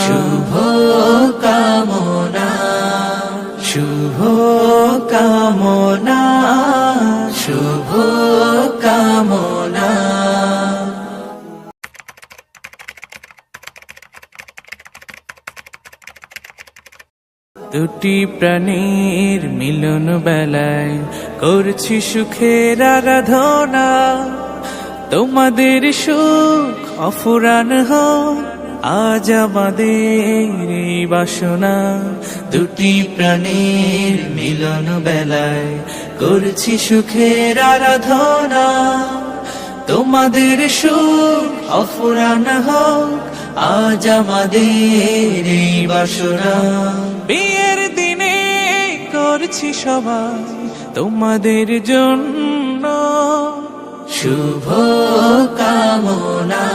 শুভ কামনা শুভ কামনা শুভ কামনা দুটি প্রাণীর মিলন বেলায় করছি সুখের আরাধনা। তোমাদের সুখ অফুরান হোক আজ আমাদের এই বাসনা, দুটি প্রাণীর মিলন বেলায় করছি সুখের আরাধনা। তোমাদের সুখ অফুরান হোক, আজ আমাদের এই বাসনা। বিয়ের দিনে করছি সবাই তোমাদের জন্য শুভ কামনা।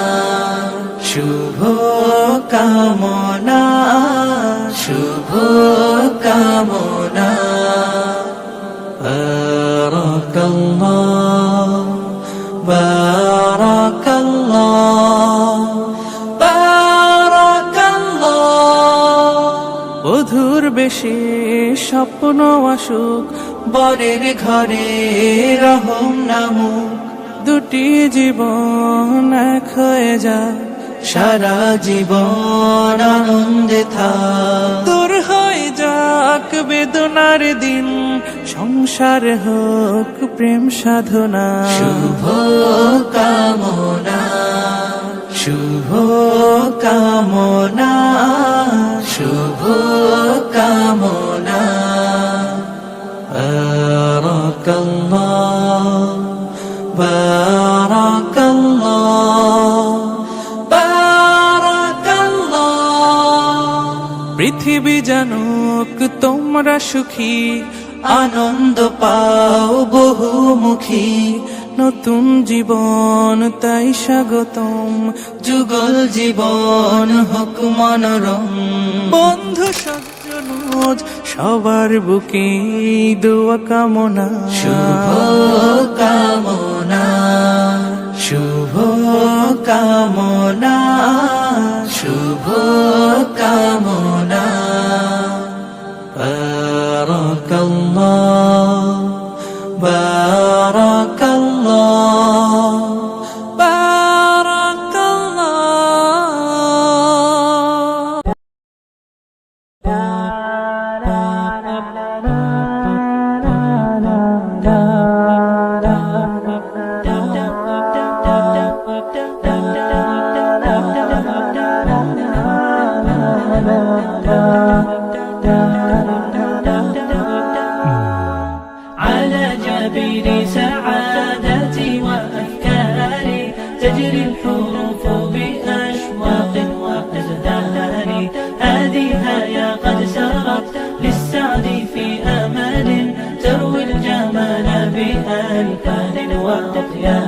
শুভ কামনা শুভ কামনা। বারাকাল্লাহ বারাকাল্লাহ বারাকাল্লাহ। অধুর বেশি স্বপ্ন অসুখ, বরের ঘরে রহম নামুক। দুটি জীবন খয়ে যায়। সারা জীবন আনন্দে থাক। তোর হয় যাক বেদনার দিন সংসার হোক প্রেম সাধনা। শুভ কামনা শুভ কামনা শুভ কামনা। রক পৃথিবী জানুক তোমরা সুখী। আনন্দ পাও বহুমুখী। নতুন জীবন, তাই স্বাগতম। যুগল জীবন হোক মনোরম। বন্ধু সজ্জন সবার বুকে দোয়া কামনা। শুভ কামনা। بارك الله بارك الله على فهد وطغيان